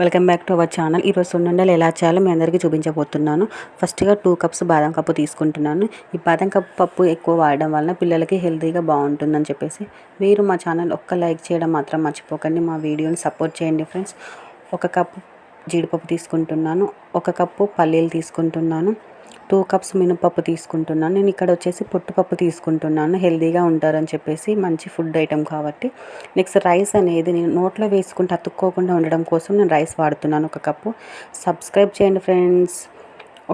Welcome back to our channel. ఈరోజు సున్నుండలు ఎలా చేయాలో మీ అందరికీ చూపించబోతున్నాను. ఫస్ట్గా టూ కప్స్ బాదం కప్పు తీసుకుంటున్నాను. ఈ బాదం కప్పు పప్పు ఎక్కువ వాడడం వలన పిల్లలకి హెల్తీగా బాగుంటుందని చెప్పేసి మీరు మా ఛానల్ ఒక్క లైక్ చేయడం మాత్రం మర్చిపోకండి. మా వీడియోని సపోర్ట్ చేయండి ఫ్రెండ్స్. ఒక కప్పు జీడిపప్పు తీసుకుంటున్నాను. ఒక కప్పు పల్లీలు తీసుకుంటున్నాను. టూ కప్స్ మినపప్పు తీసుకుంటున్నాను. నేను ఇక్కడ వచ్చేసి పొట్టుపప్పు తీసుకుంటున్నాను. హెల్దీగా ఉంటారని చెప్పేసి మంచి ఫుడ్ ఐటెం కాబట్టి. నెక్స్ట్ రైస్ అనేది నేను నోట్లో వేసుకుంటే అతుక్కోకుండా ఉండడం కోసం నేను రైస్ వాడుతున్నాను ఒక కప్పు. సబ్స్క్రైబ్ చేయండి ఫ్రెండ్స్.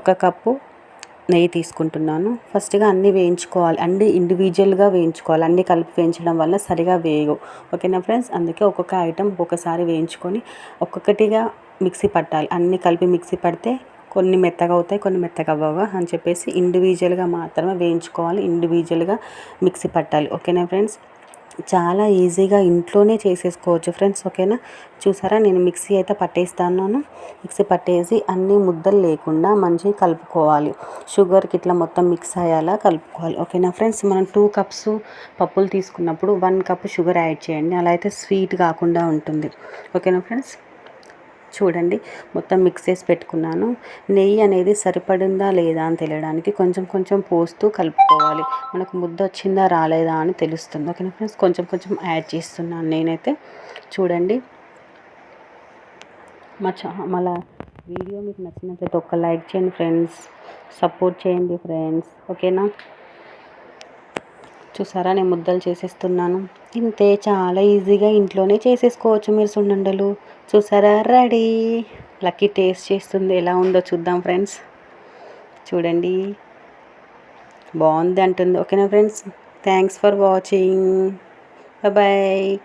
ఒక కప్పు నెయ్యి తీసుకుంటున్నాను. ఫస్ట్గా అన్నీ వేయించుకోవాలి. అన్ని ఇండివిజువల్గా వేయించుకోవాలి. అన్నీ కలిపి వేయించడం వల్ల సరిగా వేయవు. ఓకేనా ఫ్రెండ్స్? అందుకే ఒక్కొక్క ఐటెం ఒక్కొక్కసారి వేయించుకొని ఒక్కొక్కటిగా మిక్సీ పట్టాలి. అన్నీ కలిపి మిక్సీ పడితే కొన్ని మెత్తగా అవుతాయి కొన్ని మెత్తగా అవ్వవు అని చెప్పేసి ఇండివిజువల్గా మాత్రమే వేయించుకోవాలి ఇండివిజువల్గా మిక్సీ పట్టాలి. ఓకేనా ఫ్రెండ్స్? చాలా ఈజీగా ఇంట్లోనే చేసేసుకోవచ్చు ఫ్రెండ్స్. ఓకేనా? చూసారా? నేను మిక్సీ అయితే పట్టేస్తాను. మిక్సీ పట్టేసి అన్ని ముద్దలు లేకుండా మంచిగా కలుపుకోవాలి. షుగర్కి ఇట్లా మొత్తం మిక్స్ అయ్యేలా కలుపుకోవాలి. ఓకేనా ఫ్రెండ్స్? మనం టూ కప్స్ పప్పులు తీసుకున్నప్పుడు వన్ కప్ షుగర్ యాడ్ చేయండి. అలా అయితే స్వీట్ కాకుండా ఉంటుంది. ఓకేనా ఫ్రెండ్స్? చూడండి మొత్తం మిక్స్ చేసి పెట్టుకున్నాను. నెయ్యి అనేది సరిపడిందా లేదా అని తెలియడానికి కొంచెం కొంచెం పోస్తూ కలుపుకోవాలి. మనకు ముద్ద వచ్చిందా రాలేదా అని తెలుస్తుంది. ఓకేనా ఫ్రెండ్స్ కొంచెం కొంచెం యాడ్ చేస్తున్నాను నేనైతే. చూడండి. మా చా మళ్ళా వీడియో మీకు నచ్చినట్లయితే ఒక లైక్ చేయండి ఫ్రెండ్స్ సపోర్ట్ చేయండి ఫ్రెండ్స్ ఓకేనా? చూసారా? నేను ముద్దలు చేసేస్తున్నాను. ఇంతే చాలా ఈజీగా ఇంట్లోనే చేసేసుకోవచ్చు మీరు సున్నుండలు. చూసారా? రెడీ. లక్కీ టేస్ట్ చేస్తుంది. ఎలా ఉందో చూద్దాం ఫ్రెండ్స్. చూడండి. బాగుంది అంటుంది ఓకేనా friends? Thanks for watching. Bye